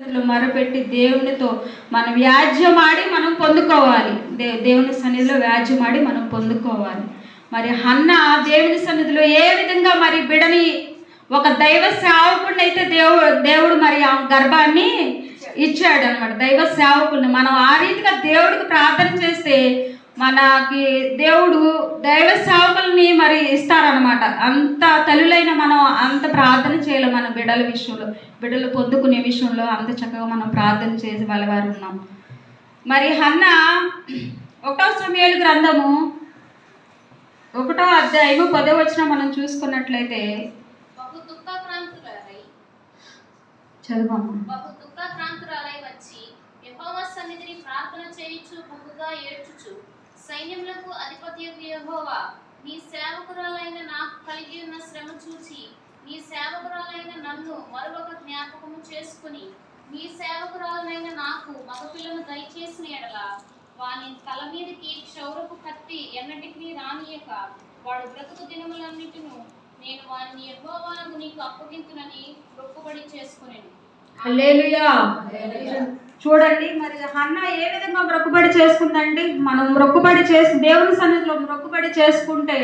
మరపెట్టి దేవునితో మనం వ్యాజ్యమాడి మనం పొందుకోవాలి. దే దేవుని సన్నిధిలో వ్యాజ్యమాడి మనం పొందుకోవాలి. మరి హన్న దేవుని సన్నిధిలో ఏ విధంగా మరి బిడని ఒక దైవ సేవకుడిని అయితే దేవుడు దేవుడు మరి ఆ గర్భాన్ని ఇచ్చాడు అనమాట దైవ సేవకుడిని. మనం ఆ రీతిగా దేవుడికి ప్రార్థన చేస్తే మనకి దేవుడు దైవ సేవకుల్ని మరి ఇస్తారనమాట అంత తల్లులైన మనం అంత ప్రార్థన చేయాలి మన బిడ్డల విషయంలో బిడ్డలు పొందుకునే విషయంలో అంత చక్కగా మనం ప్రార్థన చేసి వాళ్ళవారు ఉన్నాం. మరి హన్న ఒకటో సమయాలు గ్రంథము ఒకటో అధ్యాయము పదో వచ్చిన మనం చూసుకున్నట్లయితే బహు వచ్చి సన్నిధిని ప్రార్థన చేయుచు బహుగా ఏడ్చుచు. సైన్యములకు అధిపతి యహోవా నీ సేవకురాలైన నాకు కలిగి ఉన్న శ్రమ చూచి నీ సేవకురాలైన నన్ను మరొక జ్ఞాపకము చేసుకుని నీ సేవకురాలైన నాకు మగపిల్లను దయచేసిన ఎడల వాని తల మీదకి క్షౌరపు కత్తి ఎన్నటికి రానియక వాడు బ్రతుకు దినములన్నిటిను నేను వారిని యెహోవానకు నీకు అప్పగింతునని రొక్కుబడి చేసుకునేను. చూడండి మరి హన్న ఏ విధంగా మొక్కుబడి చేసుకుందండి? మనం మొక్కుబడి చేసి దేవుని సన్నిధిలో మొక్కుబడి చేసుకుంటే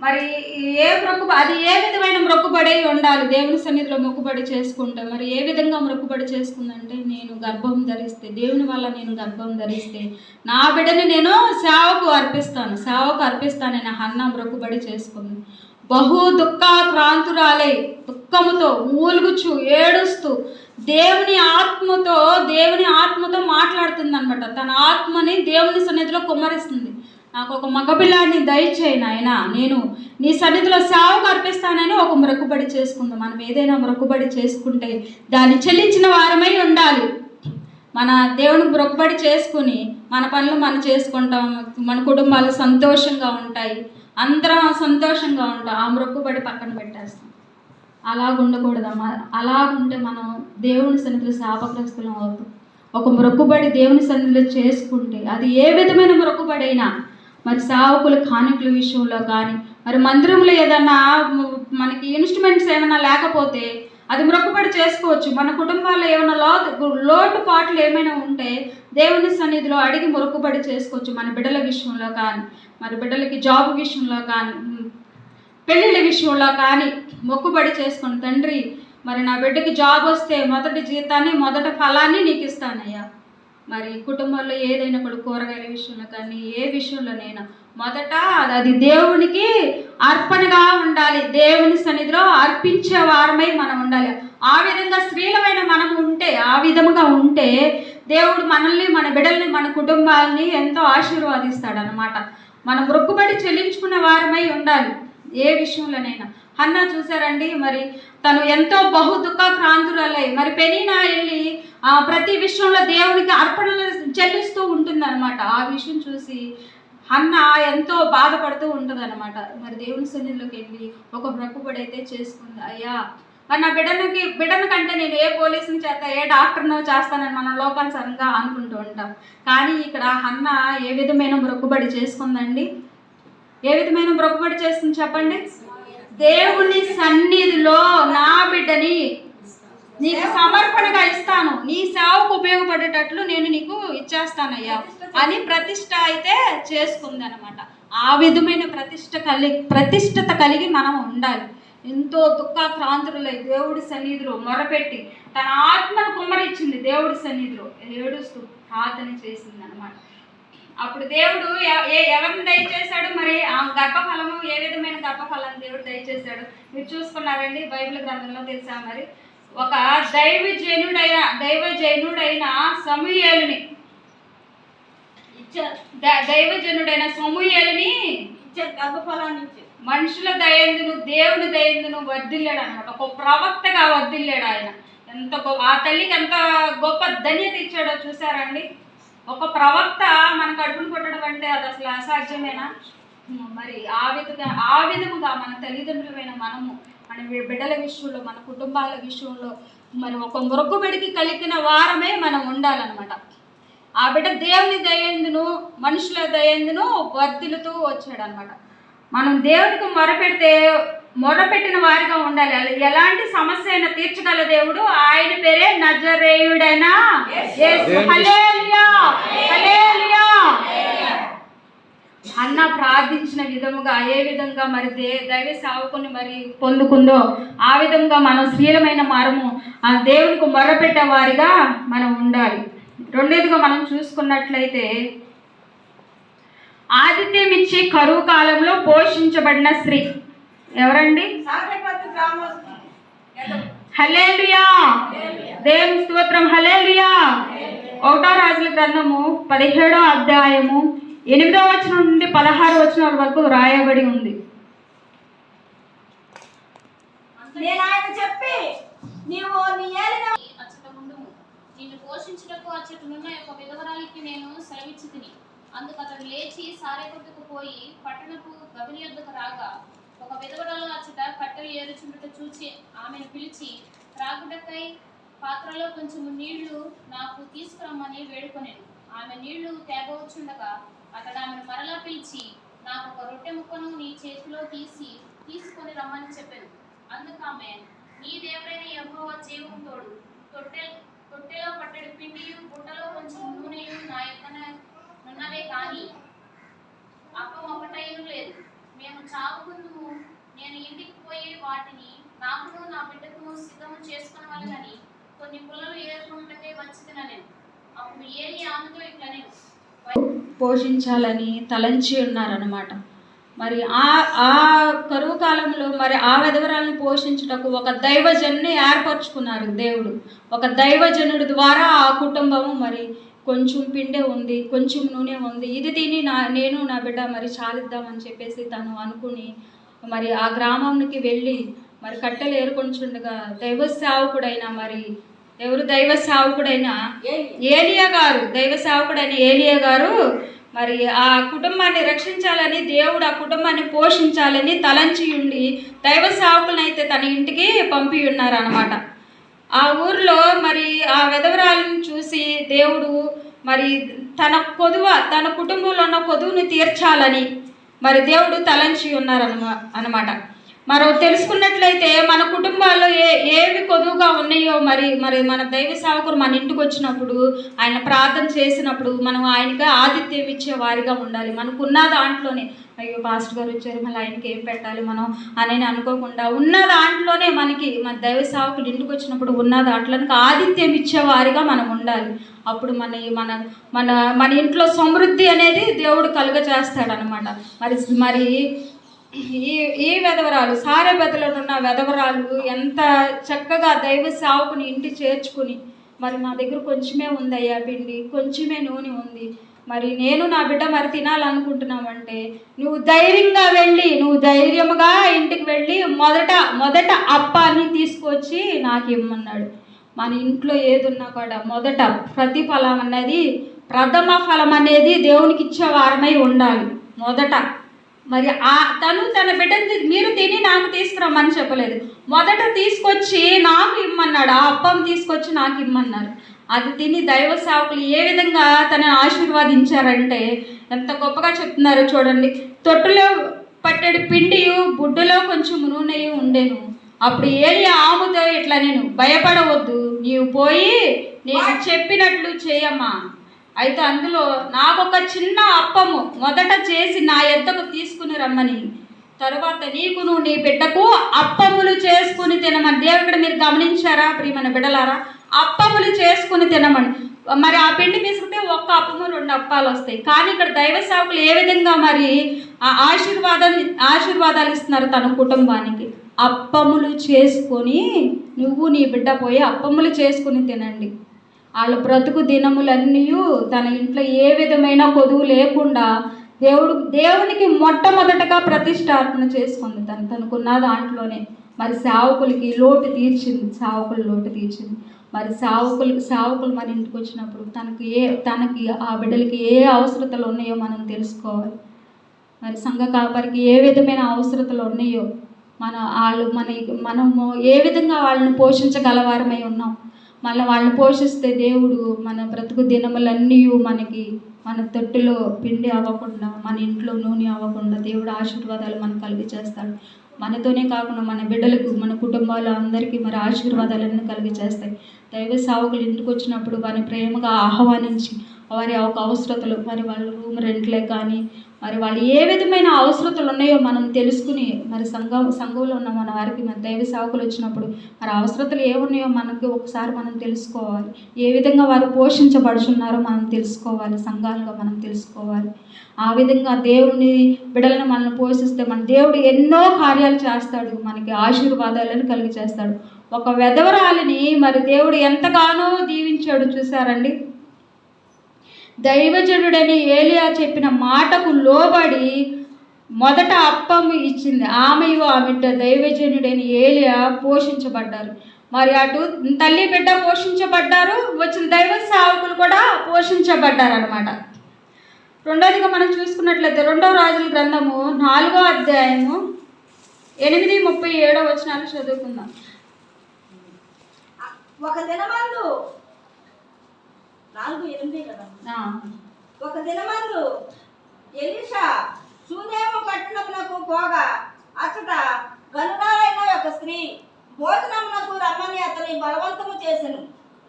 మరి ఏ మొక్కు అది ఏ విధమైన మొక్కుబడి ఉండాలి? దేవుని సన్నిధిలో మొక్కుబడి చేసుకుంటే మరి ఏ విధంగా మొక్కుబడి చేసుకుందంటే నేను గర్భం ధరిస్తే దేవుని వల్ల నేను గర్భం ధరిస్తే నా బిడ్డని నేను సేవకు అర్పిస్తాను. సేవకు అర్పిస్తానని హన్న మొక్కుబడి చేసుకుంది. బహు దుఃఖాక్రాంతురాలై దుఃఖముతో మూలుగుచు ఏడుస్తూ దేవుని ఆత్మతో దేవుని ఆత్మతో మాట్లాడుతుంది అనమాట తన ఆత్మని దేవుని సన్నిధిలో కుమ్మరిస్తుంది. నాకు ఒక మగపిల్లాడిని దయచేయి నాయన. నేను నీ సన్నిధిలో సేవకు అర్పిస్తానని ఒక మొక్కుబడి చేసుకుందాం. మనం ఏదైనా మొక్కుబడి చేసుకుంటే దాన్ని చెల్లించిన వారమై ఉండాలి. మన దేవునికి మొక్కుబడి చేసుకుని మన పనులు మనం చేసుకుంటాం. మన కుటుంబాలు సంతోషంగా ఉంటాయి. అందరం సంతోషంగా ఉంటాం. ఆ మొక్కుబడి పక్కన పెట్టేస్తాం. అలాగ ఉండకూడదమ్మా అలాగుంటే మనం దేవుని సన్నిధిలో శాపగ్రస్తులం అవుతాం. ఒక మొక్కుబడి దేవుని సన్నిధిలో చేసుకుంటే అది ఏ విధమైన మొక్కుబడి అయినా మరి సావకుల కానుకల విషయంలో కానీ మరి మందిరంలో ఏదన్నా మనకి ఇన్స్ట్రుమెంట్స్ ఏమైనా లేకపోతే అది మొక్కుబడి చేసుకోవచ్చు. మన కుటుంబాల్లో ఏమైనా లో లోటుపాట్లు ఏమైనా ఉంటే దేవుని సన్నిధిలో అడిగి మొక్కుబడి చేసుకోవచ్చు మన బిడ్డల విషయంలో కానీ. మరి బిడ్డలకి జాబ్ విషయంలో కానీ పెళ్ళిళ్ళ విషయంలో కానీ మొక్కుబడి చేసుకుని తండ్రి మరి నా బిడ్డకి జాబ్ వస్తే మొదటి జీతాన్ని మొదటి ఫలాన్ని నీకు ఇస్తానయ్యా. మరి కుటుంబంలో ఏదైనా కూడా కూరగాయల విషయంలో కానీ ఏ విషయంలోనైనా మొదట అది దేవునికి అర్పణగా ఉండాలి. దేవుని సన్నిధిలో అర్పించే వారమై మనం ఉండాలి. ఆ విధంగా స్త్రీలమైన మనం ఉంటే ఆ విధముగా ఉంటే దేవుడు మనల్ని మన బిడ్డల్ని మన కుటుంబాలని ఎంతో ఆశీర్వాదిస్తాడనమాట మనం మొక్కుబడి చెల్లించుకున్న వారమై ఉండాలి. ఏ విషయంలోనైనా. అన్న చూసారండి మరి తను ఎంతో బహు దుఃఖాక్రాంతురాలై మరి పెనీనా వెళ్ళి ఆ, ప్రతి విషయంలో దేవునికి అర్పణలు చెల్లిస్తూ ఉంటుందన్నమాట. ఆ విషయం చూసి అన్న ఎంతో బాధపడుతూ ఉంటుంది అనమాట మరి దేవుని సన్నిధిలోకి వెళ్ళి ఒక మొక్కుబడి అయితే చేసుకుంది. అయ్యా మరి నా బిడ్డలకి బిడ్డను కంటే నేను ఏ పోలీసుని చేత ఏ డాక్టర్నో చేస్తానని మనం లోకానుసారంగా అనుకుంటూ ఉంటాం. కానీ ఇక్కడ అన్న ఏ విధమైన మొక్కుబడి చేసుకుందండి? ఏ విధమైన మొక్కుబడి చేస్తుంది చెప్పండి? దేవుని సన్నిధిలో నా బిడ్డని నీకు సమర్పణగా ఇస్తాను. నీ సేవకు ఉపయోగపడేటట్లు నేను నీకు ఇచ్చేస్తానయ్యా. అని ప్రతిష్ట అయితే చేసుకుంది అనమాట ఆ విధమైన ప్రతిష్ట కలిగి ప్రతిష్టత కలిగి మనం ఉండాలి. ఎంతో దుఃఖాక్రాంతులై దేవుడి సన్నిధిలో మొరపెట్టి తన ఆత్మను కుమ్మరించింది దేవుడి సన్నిధిలో. ఏడుస్తూ ప్రార్థన చేసింది అనమాట అప్పుడు దేవుడు ఏ ఎవరిని దయచేశాడు? మరి ఆ గర్భఫలము ఏ విధమైన గర్భఫలాన్ని దేవుడు దయచేశాడు? మీరు చూసుకున్నారండి బైబిల్ గ్రంథంలో తెలుసా మరి? ఒక దైవ జనుడైన దైవ జనుడైన సమూయేలుని ద- దైవజనుడైన సమూయేలుని ఇచ్చే గర్భఫలాన్ని ఇచ్చాడు మనుషుల దయందును దేవుని దయందును వర్ధిల్లాడు అనమాట ఒక ప్రవక్తగా వర్దిల్లాడు ఆయన. ఎంత గొప్ప ఆ తల్లికి ఎంత గొప్ప ధన్యత ఇచ్చాడో చూసారండి ఒక ప్రవక్త మన కడుపును కొట్టడం అంటే అది అసలు అసాధ్యమేనా? మరి ఆ విధంగా ఆ విధముగా మన తల్లిదండ్రులమైన మనము మన బిడ్డల విషయంలో మన కుటుంబాల విషయంలో మరి ఒక మొరకుబడికి కలిగిన వారమే మనం ఉండాలన్నమాట. ఆ బిడ్డ దేవుని దయందును మనుషుల దయందును వర్ధిల్లుతూ వచ్చాడనమాట మనం దేవునికి మొరపెడితే మొరపెట్టిన వారిగా ఉండాలి. ఎలాంటి సమస్య అయినా తీర్చగల దేవుడు ఆయన పేరే నజరేయుడైనా? యేసు. హల్లెలూయా. హల్లెలూయా. అన్న ప్రార్థించిన విధముగా ఏ విధంగా మరి దే దైవ సేవకుని మరి పొందుకుందో ఆ విధంగా మనం శ్రీలమైన మరము ఆ దేవునికి మొరపెట్టే వారిగా మనం ఉండాలి. రెండేదిగా మనం చూసుకున్నట్లయితే ఆదిత్యం ఇచ్చి కరువు కాలంలో పోషించబడిన స్త్రీ. ఎవరండి? సాగపత్రి గ్రామస్తులు హలేలుయా. దేవుని స్తోత్రం హలేలుయా. ఒకటో రాజుల గ్రంథము పదిహేడో అధ్యాయము ఎనిమిదో వచనం నుండి పదహారు వచనాల వరకు రాయబడి ఉంది. నేను ఆయన చెప్పి నీవు నీ ఏలిన అచ్చట ఉండుము నిన్ను పోషించుటకు అచ్చటనున్న ఒక విధవరాలికి నేను సెలవిచ్చి తిని. అందుకు అతడు లేచి సారేపట్టుకు పోయి పట్టణపు గవిని యొద్దకు రాగా ఒక విధవరాలు అచ్చట కట్టెలు ఏరుచుండుట చూచి ఆమెను పిలిచి త్రాగుటకై పాత్రలో కొంచెం నీళ్ళు నాకు తీసుకురమ్మని వేడుకొనేను. ఆమె నీళ్ళు తేగవచ్చుండగా అతడు ఆమెను మరలా పిలిచి నాకు ఒక రొట్టె ముక్కను నీ చేతిలో తీసి తీసుకొని రమ్మని చెప్పాను. అందుకు ఆమె నీ దేవుడైన యెహోవా జీవం తోడు తొట్టె తొట్టెలో పట్టెడు పిండియు బుట్టలో కొంచెం నూనెయు నా యొక్కన ఉన్నవే కానీ అప్పం ఒకటైన లేదు. మేము చావుకుందుము. నేను ఇంటికి పోయి వాటిని నాకును నా బిడ్డకు సిద్ధము చేసుకున్న చేసుకునవలనని కొన్ని పుల్లలు ఏరుకుంటే వచ్చిన నేను అప్పుడు ఏలి ఆమెతో ఇట్లా నేను. పోషించాలని తలంచి ఉన్నారన్నమాట. మరి ఆ ఆ కరువు కాలంలో మరి ఆ విధవరాలను పోషించుటకు ఒక దైవజన్ని ఏర్పరచుకున్నారు దేవుడు. ఒక దైవజనుడి ద్వారా ఆ కుటుంబము మరి కొంచెం పిండే ఉంది కొంచెం నూనె ఉంది. ఇది తిని నా నేను నా బిడ్డ మరి చాలిద్దామని చెప్పేసి తను అనుకుని మరి ఆ గ్రామానికి వెళ్ళి మరి కట్టెలు ఏరుకొంచుండగా దైవ సేవకుడైన మరి ఎవరు దైవ సేవకుడైన ఏలియా. గారు దైవ సేవకుడైన ఏలియా గారు మరి ఆ కుటుంబాన్ని రక్షించాలని దేవుడు ఆ కుటుంబాన్ని పోషించాలని తలంచి ఉండి దైవ సేవకులనైతే తన ఇంటికి పంపి ఉన్నారు అనమాట ఆ ఊర్లో మరి ఆ విధవరాలను చూసి దేవుడు మరి తన కొదువ తన కుటుంబంలో ఉన్న పొదువుని తీర్చాలని మరి దేవుడు తలంచి ఉన్నారనమా అనమాట. మనం తెలుసుకున్నట్లయితే మన కుటుంబాల్లో ఏ ఏవి కొదువుగా ఉన్నాయో మరి మరి మన దైవ సేవకుడు మన ఇంటికి వచ్చినప్పుడు ఆయన ప్రార్థన చేసినప్పుడు మనం ఆయనకి ఆతిథ్యం ఇచ్చే వారిగా ఉండాలి. మనకు ఉన్న దాంట్లోనే అయ్యో పాస్టర్ గారు వచ్చారు మళ్ళీ ఆయనకి ఏం పెట్టాలి మనం అని అనుకోకుండా ఉన్న దాంట్లోనే మనకి మన దైవ సేవకుడు ఇంటికి వచ్చినప్పుడు ఉన్న దాంట్లోనికి ఆతిథ్యం ఇచ్చే వారిగా మనం ఉండాలి. అప్పుడు మన మన మన మన ఇంట్లో సమృద్ధి అనేది దేవుడు కలుగ చేస్తాడనమాట మరి మరి ఈ ఈ వెధవరాలు సారే బెదలనున్న వెధవరాలు ఎంత చక్కగా దైవ సావుకుని ఇంటి చేర్చుకుని మరి నా దగ్గర కొంచెమే ఉందయ్యా పిండి కొంచెమే నూనె ఉంది. మరి నేను నా బిడ్డ మరి తినాలనుకుంటున్నామంటే నువ్వు ధైర్యంగా వెళ్ళి నువ్వు ధైర్యముగా ఇంటికి వెళ్ళి మొదట మొదట అప్పాన్ని తీసుకొచ్చి నాకు ఇమ్మన్నాడు. మన ఇంట్లో ఏది ఉన్నా కూడా మొదట ప్రతిఫలం అన్నది ప్రథమ ఫలం అనేది దేవునికి ఇచ్చే వారమై ఉండాలి. మొదట. మరి ఆ తను తన బిడ్డని మీరు తిని నాకు తీసుకురమ్మని చెప్పలేదు. మొదట తీసుకొచ్చి నాకు ఇమ్మన్నాడు. ఆ అప్పం తీసుకొచ్చి నాకు ఇమ్మన్నారు. అది తిని దైవ సేవకులు ఏ విధంగా తనని ఆశీర్వదించారంటే ఎంత గొప్పగా చెప్తున్నారో చూడండి. తొట్టులో పట్టెడు పిండియు బుడ్డులో కొంచెం నూనెయు ఉండేను. అప్పుడు ఏలి ఆముతో ఇట్లా నేను భయపడవద్దు. నీవు పోయి నేను చెప్పినట్లు చేయమ్మా. అయితే అందులో నాకొక చిన్న అప్పము మొదట చేసి నా ఎద్దకు తీసుకుని రమ్మని. తరువాత నీకును నీ బిడ్డకు అప్పములు చేసుకుని తినమని. దేవుడు మీరు గమనించారా ప్రియమైన బిడ్డలారా? అప్పములు చేసుకుని తినమని. మరి ఆ పిండి తీసుకుంటే ఒక్క అప్పము రెండు అప్పాలు వస్తాయి. కానీ ఇక్కడ దైవ సేవకులు ఏ విధంగా మరి ఆ ఆశీర్వాదాన్ని ఆశీర్వాదాలు ఇస్తున్నారు తన కుటుంబానికి? అప్పములు చేసుకొని నువ్వు నీ బిడ్డ పోయి అప్పములు చేసుకుని తినండి. వాళ్ళ బ్రతుకు దినములన్నీ తన ఇంట్లో ఏ విధమైన కొదువు లేకుండా దేవుడు దేవునికి మొట్టమొదటగా ప్రతిష్టార్పణ చేసుకుంది. తను తనకున్న దాంట్లోనే మరి సేవకులకి లోటు తీర్చింది. సేవకులు లోటు తీర్చింది. మరి సేవకులు సేవకులు మన ఇంటికి వచ్చినప్పుడు తనకి ఏ తనకి ఆ బిడ్డలకి ఏ అవసరతలు ఉన్నాయో మనం తెలుసుకోవాలి. మరి సంఘ కాపరికి ఏ విధమైన అవసరతలు ఉన్నాయో మన వాళ్ళు మన మనము ఏ విధంగా వాళ్ళని పోషించగలవారమై ఉన్నాం. మళ్ళీ వాళ్ళని పోషిస్తే దేవుడు మన బ్రతుకు దినములన్నీ మనకి మన తొట్టులో పిండి అవ్వకుండా మన ఇంట్లో నూనె అవ్వకుండా దేవుడు ఆశీర్వాదాలు మనకు కలిగి చేస్తాడు మనతోనే కాకుండా మన బిడ్డలకు మన కుటుంబాలు అందరికీ మరి ఆశీర్వాదాలన్నీ కలిగి చేస్తాయి దైవ సావుకులు ఇంటికి వచ్చినప్పుడు వారిని ప్రేమగా ఆహ్వానించి వారి ఒక అవసరతలు మరి వాళ్ళ రూమ్ రెంట్లే కానీ మరి వాళ్ళు ఏ విధమైన అవసరతలు ఉన్నాయో మనం తెలుసుకుని మరి సంఘం సంఘంలో ఉన్న మన వారికి మన దైవ సేవకులు వచ్చినప్పుడు మరి అవసరతలు ఏమున్నాయో మనకి ఒకసారి మనం తెలుసుకోవాలి. ఏ విధంగా వారు పోషించబడుచున్నారో మనం తెలుసుకోవాలి. సంఘాలుగా మనం తెలుసుకోవాలి. ఆ విధంగా దేవుని బిడలను మనల్ని పోషిస్తే మన దేవుడు ఎన్నో కార్యాలు చేస్తాడు. మనకి ఆశీర్వాదాలను కలిగి చేస్తాడు ఒక వెధవరాలిని మరి దేవుడు ఎంతగానో దీవించాడు చూసారండి దైవజనుడని ఏలియా చెప్పిన మాటకు లోబడి మొదట అప్పం ఇచ్చింది. ఆమె ఆమె దైవజనుడని ఏలియా పోషించబడ్డారు. మరి అటు తల్లి బిడ్డ పోషించబడ్డారు వచ్చిన దైవ సేవకులు కూడా పోషించబడ్డారు అనమాట రెండోదిగా మనం చూసుకున్నట్లయితే రెండో రాజుల గ్రంథము నాలుగో అధ్యాయము ఎనిమిది ముప్పై ఏడో వచనాలు చదువుకుందాం. ఒక దినమందు నాలుగు ఎనిమిది కదా? ఒక దినమందు ఎలీషా సూనేము పట్టణమునకు పోగా అచ్చట గనురాలైన ఒక స్త్రీ భోజనమునకు రమ్మని అతని బలవంతము చేసెను.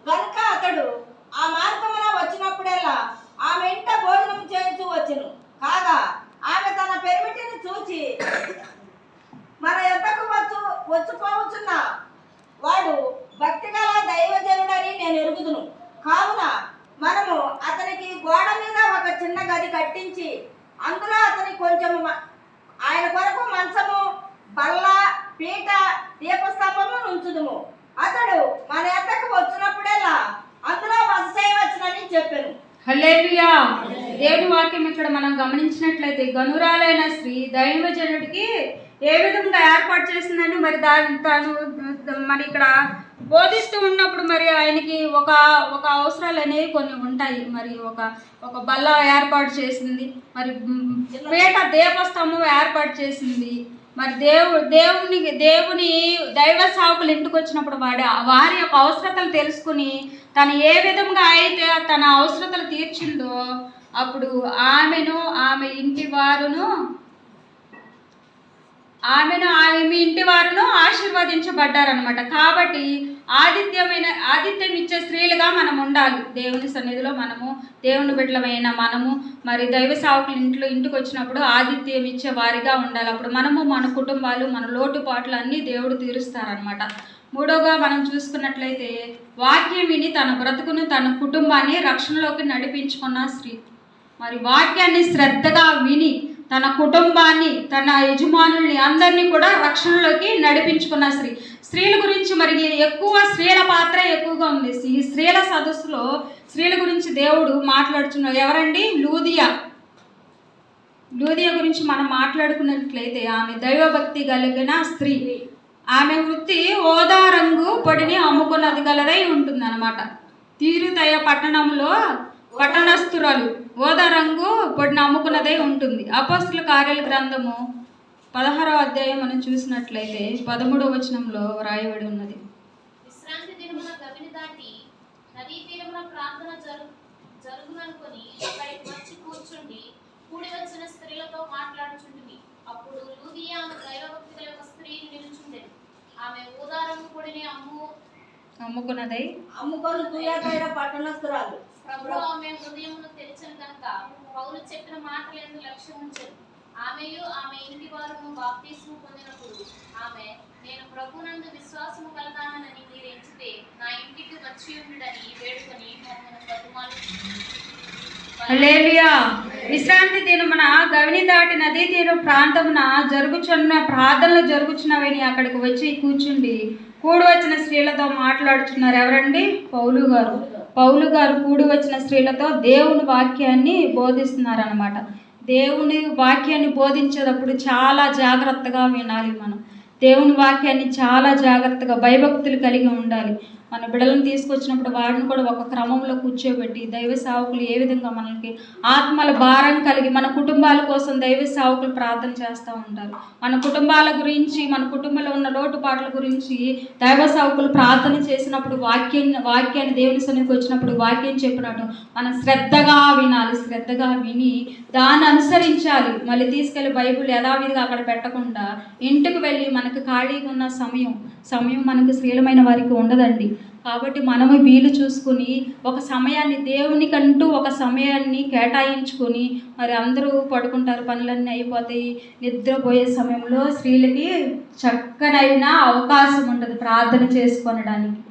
గనుక అతడు ఆ మార్గమున వచ్చినప్పుడెల్లా ఆమె ఇంట భోజనం చేస్తూ వచ్చెను. కాగా ఆమె తన పెరిమిటిని చూచి మన యొద్దకు వచ్చు వచ్చిపోవచ్చున్న వాడు భక్తిగల దైవజనుడని నేను ఎరుగుదును. కావున మనము అతనికి గోడ మీద ఒక చిన్న గది కట్టించి అందులో అతని కొంచెం ఆయన కొరకు మంచము బల్ల పీట దీపస్తంభము ఉంచుదుము అతడు మన ఎద్దకు వచ్చినప్పుడేలా అందులో బస చేయవచ్చునని చెప్పాను. హల్లెలూయా. దేవుని వాక్యం ఇక్కడ మనం గమనించినట్లయితే గనురాలైన స్త్రీ దైవజనుడికి ఏ విధంగా ఏర్పాటు చేసిందని మరి దాని తాను మరి ఇక్కడ బోధిస్తూ ఉన్నప్పుడు మరి ఆయనకి ఒక ఒక అవసరాలు అనేవి కొన్ని ఉంటాయి. మరి ఒక ఒక బల్ల ఏర్పాటు చేసింది. మరి పేట దేవస్తంభం ఏర్పాటు చేసింది. మరి దేవు దేవుని దేవుని దైవ సావుకులు ఇంటికి వచ్చినప్పుడు వాడి వారి యొక్క అవసరతలు తెలుసుకుని తను ఏ విధంగా అయితే తన అవసరతలు తీర్చిందో అప్పుడు ఆమెను ఆమె ఇంటి వారును ఆమెను ఆమె ఇంటి వారును ఆశీర్వదించబడ్డారనమాట కాబట్టి ఆదిత్యమైన ఆదిత్యం ఇచ్చే స్త్రీలుగా మనం ఉండాలి. దేవుని సన్నిధిలో మనము దేవుని బిడ్డలమైన మనము మరి దైవ సావుకులు ఇంట్లో ఇంటికి వచ్చినప్పుడు ఆదిత్యం ఇచ్చే వారిగా ఉండాలి. అప్పుడు మనము మన కుటుంబాలు మన లోటుపాట్లు అన్నీ దేవుడు తీరుస్తారనమాట మూడోగా మనం చూసుకున్నట్లయితే వాక్యం విని తన బ్రతుకును తన కుటుంబాన్ని రక్షణలోకి నడిపించుకున్న స్త్రీ. మరి వాక్యాన్ని శ్రద్ధగా విని తన కుటుంబాన్ని తన యజమానుల్ని అందరినీ కూడా రక్షణలోకి నడిపించుకున్న స్త్రీ. స్త్రీల గురించి మరి ఎక్కువ స్త్రీల పాత్ర ఎక్కువగా ఉంది. ఈ స్త్రీల సదస్సులో స్త్రీల గురించి దేవుడు మాట్లాడుతున్నారు ఎవరండి? లూదియా. లూదియా గురించి మనం మాట్లాడుకున్నట్లయితే ఆమె దైవభక్తి కలిగిన స్త్రీ. ఆమె వృత్తి ఓదా రంగు పొడిని అమ్ముకున్నది గలదై ఉంటుందన్నమాట. తీరుతయ పట్టణంలో పట్టణస్థురాలు. ఓదా రంగు పొడిని అమ్ముకున్నదై ఉంటుంది. అపోస్తుల కార్యాల గ్రంథము పదహారో అధ్యాయం మనం చూసినట్లయితే పదమూడవ వచనంలో వ్రాయబడి ఉన్నది. విశ్రాంతి దినమున గవిని దాటి నదీ తీరమున ప్రార్థన జరు జరుగుననుకొని అక్కడికి వచ్చి కూర్చుండి కూడి వచ్చిన స్త్రీలతో మాట్లాడుచుండివి అప్పుడు లూదియా ఆమె దైవభక్తి గల ఒక స్త్రీ నిలుచుండెను. ఆమె ఊదారము పొడిని అమ్ము అమ్ముకున్నదై అమ్ముకొని తుయాతైన పట్టణస్థురాలు. ప్రభు ఆమె హృదయమును తెరిచను పౌలు చెప్పిన లక్ష్యం ఉంచను. ఆమెయు ఆమె ఇంటి వారును పొందినప్పుడు ఆమె నేను ప్రభునందు విశ్వాసము మీరు ఎంచితే నా ఇంటికి వచ్చి ఉండుడని వేడుకొని మమ్మల్ని బతుమాలు విశ్రాంతి దినమున గవిని దాటి నదీ తీరు ప్రాంతమున జరుగుచున్న ప్రార్థనలు జరుగుచున్నవని అక్కడికి వచ్చి కూర్చుండి. కూడి వచ్చిన స్త్రీలతో మాట్లాడుచున్నారు ఎవరండి? పౌలు గారు. పౌలు గారు కూడి వచ్చిన స్త్రీలతో దేవుని వాక్యాన్ని బోధిస్తున్నారు అనమాట దేవుని వాక్యాన్ని బోధించేటప్పుడు చాలా జాగ్రత్తగా వినాలి మనం. దేవుని వాక్యాన్ని చాలా జాగ్రత్తగా భయభక్తులు కలిగి ఉండాలి. మన బిడలను తీసుకొచ్చినప్పుడు వారిని కూడా ఒక క్రమంలో కూర్చోబెట్టి దైవ సేవకులు ఏ విధంగా మనకి ఆత్మల భారం కలిగి మన కుటుంబాల కోసం దైవ సేవకులు ప్రార్థన చేస్తూ ఉంటారు. మన కుటుంబాల గురించి మన కుటుంబంలో ఉన్న లోటుపాట్ల గురించి దైవ సేవకులు ప్రార్థన చేసినప్పుడు వాక్యం వాక్యాన్ని దేవుని సన్నిధికి వచ్చినప్పుడు వాక్యం చెప్పినట్టు మనం శ్రద్ధగా వినాలి శ్రద్ధగా విని దాన్ని అనుసరించాలి. మళ్ళీ తీసుకెళ్ళి బైబిల్ యథావిధిగా అక్కడ పెట్టకుండా ఇంటికి వెళ్ళి మనకు ఖాళీగా ఉన్న సమయం సమయం మనకు శ్రీలమైన వారికి ఉండదండి. కాబట్టి మనము వీలు చూసుకుని ఒక సమయాన్ని దేవునికంటూ ఒక సమయాన్ని కేటాయించుకొని మరి అందరూ పడుకుంటారు పనులన్నీ అయిపోతాయి. నిద్రపోయే సమయంలో స్త్రీలకి చక్కనైన అవకాశం ఉంటుంది ప్రార్థన చేసుకొనడానికి.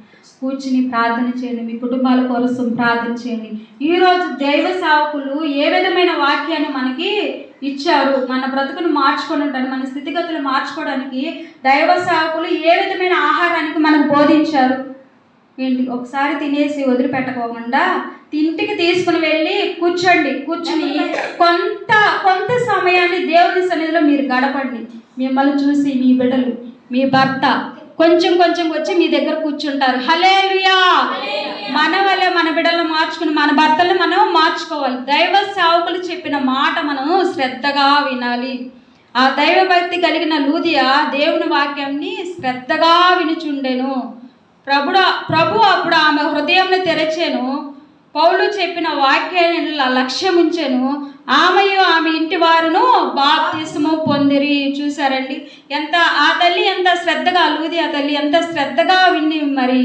కూర్చుని ప్రార్థన చేయండి మీ కుటుంబాల కోసం ప్రార్థన చేయండి. ఈరోజు దైవ సేవకులు ఏ విధమైన వాక్యాన్ని మనకి ఇచ్చారు? మన బ్రతుకును మార్చుకోవడానికి మన స్థితిగతులు మార్చుకోవడానికి దైవ సేవకులు ఏ విధమైన ఆహారానికి మనకు బోధించారు? ఏంటి ఒకసారి తినేసి వదిలిపెట్టకోకుండా ఇంటికి తీసుకుని వెళ్ళి కూర్చోండి కూర్చుని కొంత కొంత సమయాన్ని దేవుని సన్నిధిలో మీరు గడపండి. మిమ్మల్ని చూసి మీ బిడ్డలు మీ భర్త కొంచెం కొంచెం వచ్చి మీ దగ్గర కూర్చుంటారు. హలే మన వల్లే మన బిడ్డలను మార్చుకుని మన భర్తలను మనం మార్చుకోవాలి. దైవ సేవకులు చెప్పిన మాట మనం శ్రద్ధగా వినాలి. ఆ దైవ భక్తి కలిగిన లూదియా దేవుని వాక్యాన్ని శ్రద్ధగా వినుచుండెను. ప్రభుడు ప్రభు అప్పుడు ఆమె హృదయంను తెరచాను. పౌలు చెప్పిన వాక్యాన్ని లక్ష్యం ఉంచాను ఆమెయు ఆమె ఇంటి వారును బాప్తిసము పొందిరి. చూసారండి ఎంత ఆ తల్లి ఎంత శ్రద్ధగా అలుగుది ఆ తల్లి ఎంత శ్రద్ధగా విని మరి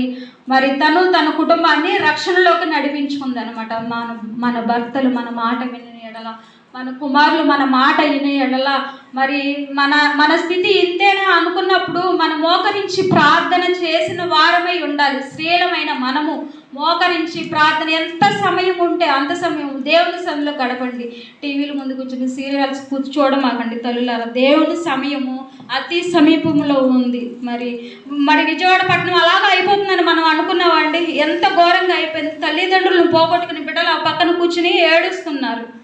మరి తను తన కుటుంబాన్ని రక్షణలోకి నడిపించుకుందనమాట మన మన భర్తలు మన మాట విని ఎడల మన కుమారులు మన మాట విని ఎడల మరి మన మన స్థితి ఇంతేనా అనుకున్నప్పుడు మనం మోకరించి ప్రార్థన చేసిన వారమై ఉండాలి. స్త్రీలమైన మనము మోకరించి ప్రార్థన ఎంత సమయం ఉంటే అంత సమయం దేవుని సన్నిలో గడపండి. టీవీల ముందు కూర్చుని సీరియల్స్ కూర్చోవడం ఆగండి తల్లులారా. దేవుని సమయము అతి సమీపంలో ఉంది. మరి మరి విజయవాడ పట్టణం అలాగా అయిపోతుందని మనం అనుకున్నామండి. ఎంత ఘోరంగా అయిపోయింది. తల్లిదండ్రులను పోగొట్టుకుని బిడ్డలు ఆ పక్కన కూర్చుని ఏడుస్తున్నారు.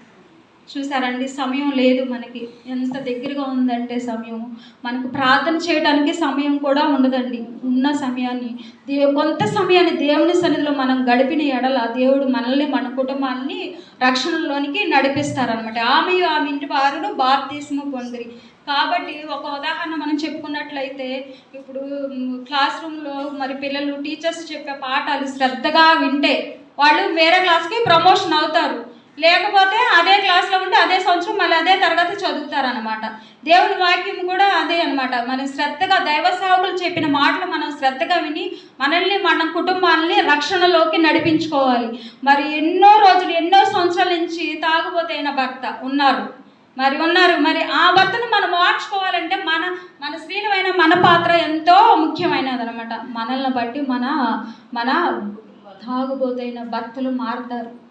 చూసారండి సమయం లేదు మనకి. ఎంత దగ్గరగా ఉందంటే సమయం. మనకు ప్రార్థన చేయడానికి సమయం కూడా ఉండదండి. ఉన్న సమయాన్ని. దే కొంత సమయాన్ని దేవుని సన్నిధిలో మనం గడిపిన ఎడల దేవుడు మనల్ని మన కుటుంబాన్ని రక్షణలోనికి నడిపిస్తారనమాట ఆమె ఆమె ఇంటి వారును భారతదేశము పొందిరి. కాబట్టి ఒక ఉదాహరణ మనం చెప్పుకున్నట్లయితే ఇప్పుడు క్లాస్ రూమ్లో మరి పిల్లలు టీచర్స్ చెప్పే పాఠాలు శ్రద్ధగా వింటే వాళ్ళు వేరే క్లాస్కి ప్రమోషన్ అవుతారు. లేకపోతే అదే క్లాస్లో ఉంటే అదే సంవత్సరం మళ్ళీ అదే తరగతి చదువుతారనమాట దేవుని వాక్యం కూడా అదే అనమాట మనం శ్రద్ధగా దైవ సేవకులు చెప్పిన మాటలు మనం శ్రద్ధగా విని మనల్ని మన కుటుంబాలని రక్షణలోకి నడిపించుకోవాలి. మరి ఎన్నో రోజులు ఎన్నో సంవత్సరాల నుంచి తాగుబోతైన భర్త ఉన్నారు. మరి ఉన్నారు. మరి ఆ భర్తను మనం మార్చుకోవాలంటే మన మన స్త్రీలమైన మన పాత్ర ఎంతో ముఖ్యమైనది అనమాట మనల్ని బట్టి మన మన తాగుబోతైన భర్తలు మారుతారు.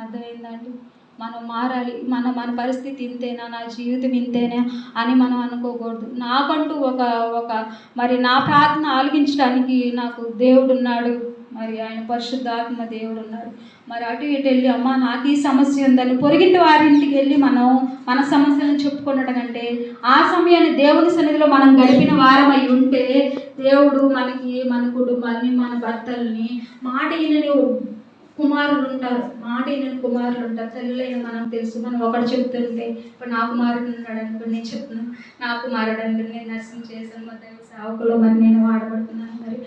అర్థమైందండి? మనం మారాలి మన మన పరిస్థితి ఇంతేనా నా జీవితం ఇంతేనా అని మనం అనుకోకూడదు. నాకంటూ ఒక ఒక మరి నా ప్రార్థన ఆలకించడానికి నాకు దేవుడు ఉన్నాడు మరి ఆయన పరిశుద్ధాత్మ దేవుడు ఉన్నాడు మరి అటు ఇటు వెళ్ళి అమ్మ నాకు ఈ సమస్య ఉందని పొరిగింటి వారింటికి వెళ్ళి మనం మన సమస్యలను చెప్పుకున్నట్టు కంటే ఆ సమయాన్ని దేవుని సన్నిధిలో మనం గడిపిన వారమై ఉంటే దేవుడు మనకి మన కుటుంబాన్ని మన భర్తల్ని మాట ఈయనని కుమారులు ఉంటారు మాట ఈయన కుమారులు ఉంటారు తల్లులైన మనం తెలుసు. మనం ఒకటి చెప్తుంటే ఇప్పుడు నా కుమారుడు ఉన్నాడు అనుకుని నేను చెప్తున్నాను నా కుమారుడు అనుకుని నేను నర్సింగ్ చేశాను. మా దైవ సేవకులు మరి నేను వాడబడుతున్నాను. మరి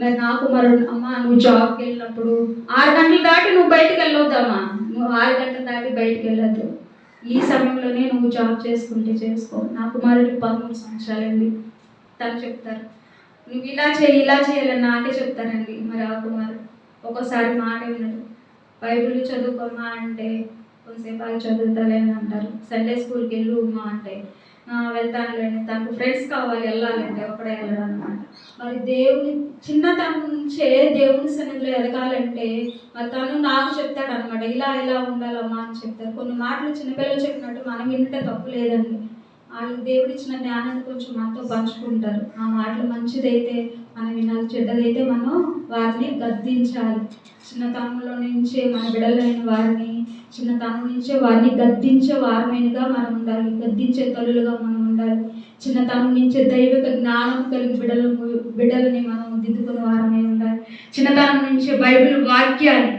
మరి నా కుమారుడు అమ్మ నువ్వు జాబ్కి వెళ్ళినప్పుడు ఆరు గంటలు దాటి నువ్వు బయటకు వెళ్ళొద్దమ్మా. నువ్వు ఆరు గంటలు దాటి బయటకు వెళ్ళొద్దు. ఈ సమయంలోనే నువ్వు జాబ్ చేసుకుంటే చేసుకో. నా కుమారుడికి పదమూడు సంవత్సరాలండి. తను చెప్తారు. నువ్వు ఇలా చేయి ఇలా చేయాలని నాకే చెప్తారండి. మరి ఆ కుమారుడు ఒక్కోసారి మాట వినడు బైబిల్ చదువుకోమా అంటే కొంతసేపు అది చదువుతాలే అని అంటారు. సండే స్కూల్కి వెళ్ళు మా అంటే. వెళ్తానులేండి. తనకు ఫ్రెండ్స్ కావాలి వెళ్ళాలంటే ఒకడే వెళ్ళడం అనమాట మరి దేవుని చిన్నతనం నుంచే దేవుని సన్నిధిలో ఎదగాలంటే మరి తను నాకు చెప్తాడు అనమాట ఇలా ఇలా ఉండాలమ్మా అని చెప్తారు. కొన్ని మాటలు చిన్నపిల్లలు చెప్పినట్టు మనం వింటే తప్పు లేదండి. వాళ్ళు దేవుడిచ్చిన జ్ఞానాన్ని కొంచెం మనతో పంచుకుంటారు. ఆ మాటలు మంచిదైతే మనం వినాలి. చెడ్డదైతే మనం వారిని గద్దించాలి. చిన్నతనంలో నుంచే మన బిడలైన వారిని చిన్నతనం నుంచే వారిని గద్దించే వారమైనగా మనం ఉండాలి. గద్దించే తల్లులుగా మనం ఉండాలి. చిన్నతనం నుంచే దైవిక జ్ఞానం కలిగి బిడలు బిడ్డలని మనం దిద్దుకునే వారమై ఉండాలి. చిన్నతనం నుంచే బైబిల్ వాక్యాన్ని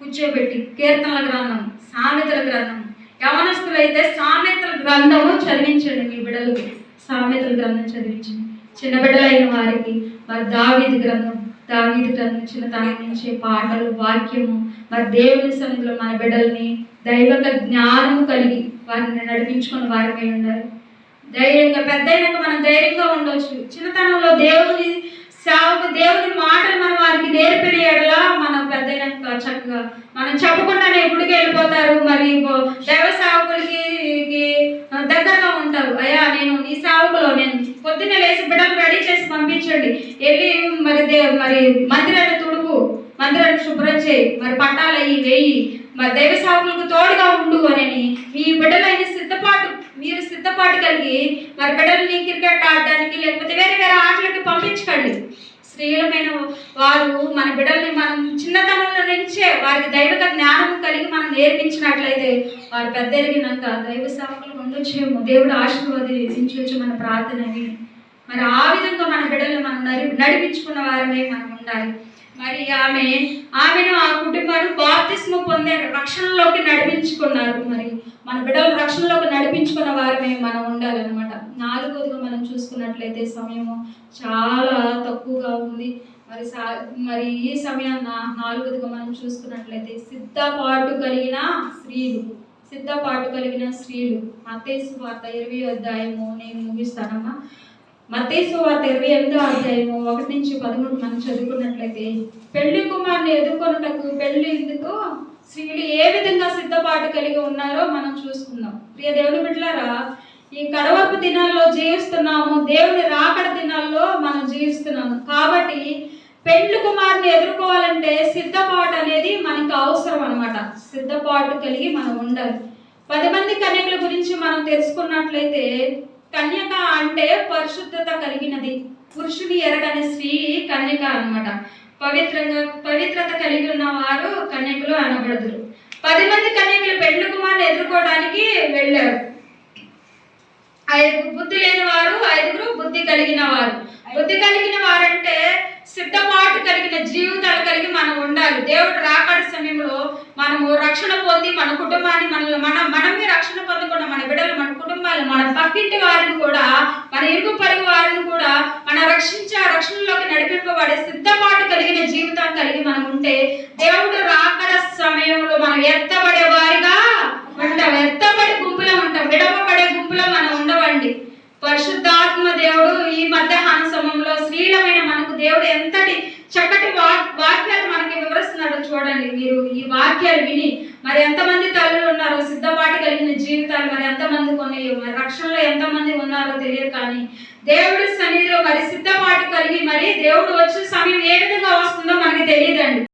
కూర్చోబెట్టి కీర్తనల గ్రంథం సామెతల గ్రంథం యవనస్తులు అయితే సామెతల గ్రంథము చదివించండి మీ బిడ్డలకి సామెతల గ్రంథం చదివించండి. చిన్న బిడ్డలైన వారికి మరి దావీది గ్రంథం దావీది గ్రంథించిన చిన్నతనం నుంచి పాటలు వాక్యము మరి దేవుని సన్నిధిలో మన బిడ్డల్ని దైవక జ్ఞానము కలిగి వారిని నడిపించుకుని వారిపై ఉండాలి ధైర్యంగా పెద్ద అయినాక మనం ధైర్యంగా ఉండవచ్చు చిన్నతనంలో దేవుని సేవకు దేవుని మాటలు మనం వారికి నేర్పే చక్కగా. మనం చెప్పకుండానే గుడికి వెళ్ళిపోతారు మరి దేవ దైవ సేవకులకి దగ్గరగా ఉంటారు. అయ్యా నేను నీ సేవకులో నేను పొద్దున్నే లేచి బిడ్డలు రెడీ చేసి పంపించండి. వెళ్ళి మరి దే మరి మందిరాన్ని తుడుపు మందిరాన్ని శుభ్రం చేయి మరి పట్టాలు అయ్యి వేయి. మరి దైవ సేవకులకు తోడుగా ఉండు అని మీ బిడ్డలైన సిద్ధపాటు మీరు సిద్ధపాటు కలిగి మరి బిడ్డల్ని క్రికెట్ ఆడడానికి లేకపోతే వేరే వేరే ఆటలకి పంపించకండి. స్త్రీలమైన వారు మన బిడ్డల్ని మనం చిన్నతనంలో నుంచే వారికి దైవిక జ్ఞానం కలిగి మనం నేర్పించినట్లయితే వారు పెద్ద ఎదిగినాక దైవ సేవకులు ఉండొచ్చేమో. దేవుడు ఆశీర్వదించవచ్చు మన ప్రార్థనని. మరి ఆ విధంగా మన బిడ్డలు మనం నడి నడిపించుకున్న వారమే మనం ఉండాలి. మరి ఆమె ఆమెను ఆ కుటుంబాన్ని బాప్తిస్మ పొందే రక్షణలోకి నడిపించుకున్నారు. మరి మన బిడ్డలు రక్షణలోకి నడిపించుకున్న వారమే మనం ఉండాలన్నమాట. నాలుగోదిగా మనం చూసుకున్నట్లయితే సమయము చాలా తక్కువగా ఉంది. మరి సా మరి ఈ సమయాన్న నాలుగోదిగా మనం చూసుకున్నట్లయితే సిద్ధపాటు కలిగిన స్త్రీలు సిద్ధపాటు కలిగిన స్త్రీలు. మతేసు వార్త ఇరవై అధ్యాయము నేను ముగిస్తానమ్మా. మతేసు వార్త ఇరవై ఎనిమిదో అధ్యాయము ఒకటి నుంచి పదమూడు మనం చదువుకున్నట్లయితే పెళ్ళి కుమార్ని ఎదుర్కొన్నటకు పెళ్ళి ఎందుకు? స్త్రీలు ఏ విధంగా సిద్ధపాటు కలిగి ఉన్నారో మనం చూసుకుందాం. ప్రియ దేవుని బిడ్డలారా ఈ కడవరపు దినాల్లో జీవిస్తున్నాము దేవుని రాకడ దినాల్లో మనం జీవిస్తున్నాము. కాబట్టి పెండ్లు కుమార్ని ఎదుర్కోవాలంటే సిద్ధపాటు అనేది మనకు అవసరం అనమాట సిద్ధపాటు కలిగి మనం ఉండాలి. పది మంది కన్యకల గురించి మనం తెలుసుకున్నట్లయితే కన్యక అంటే పరిశుద్ధత కలిగినది. పురుషుని ఎరగని స్త్రీ కన్యక అన్నమాట. పవిత్రంగా పవిత్రత కలిగి ఉన్న వారు కన్యకులు అనబడదురు. పది మంది కన్యకులు పెండ్లు కుమార్ని ఎదుర్కోవడానికి వెళ్ళారు. ఐదు బుద్ధి లేని వారు ఐదుగురు బుద్ధి కలిగిన వారు బుద్ధి కలిగిన వారంటే సిద్ధపాటు కలిగిన జీవితాలు కలిగి మనం ఉండాలి. దేవుడు రాకడ సమయంలో మనము రక్షణ పొంది మన కుటుంబాన్ని మన మన మనమే రక్షణ పొందకుండా మన బిడ్డలు మన కుటుంబాలు మన పక్కింటి వారిని కూడా మన ఇరుగు పరుగు వారిని కూడా మన రక్షించే రక్షణలోకి నడిపింపబడే సిద్ధపాటు కలిగిన జీవితం కలిగి మనం ఉంటే దేవుడు రాకడ సమయంలో మనం ఎత్తబడే వారిగా ఉంటాం. ఎత్తబడే గుంపులో ఉంటాం. విడవబడే గుంపులో మనం ఉండవండి పరిశుద్ధాత్మ దేవుడు ఈ మధ్యాహ్న సమయంలో శ్రీలమైన మనకు దేవుడు ఎంతటి చక్కటి వాక్యాలు మనకి వివరిస్తున్నాడో చూడండి. మీరు ఈ వాక్యాలు విని మరి ఎంతమంది తల్లులు ఉన్నారో సిద్ధపాటు కలిగిన జీవితాలు మరి ఎంతమంది కొన్ని మరి రక్షణలో ఎంతమంది ఉన్నారో తెలియదు కానీ దేవుడి సన్నిధిలో మరి సిద్ధపాటు కలిగి మరి దేవుడు వచ్చే సమయం ఏ విధంగా వస్తుందో మనకి తెలియదండి.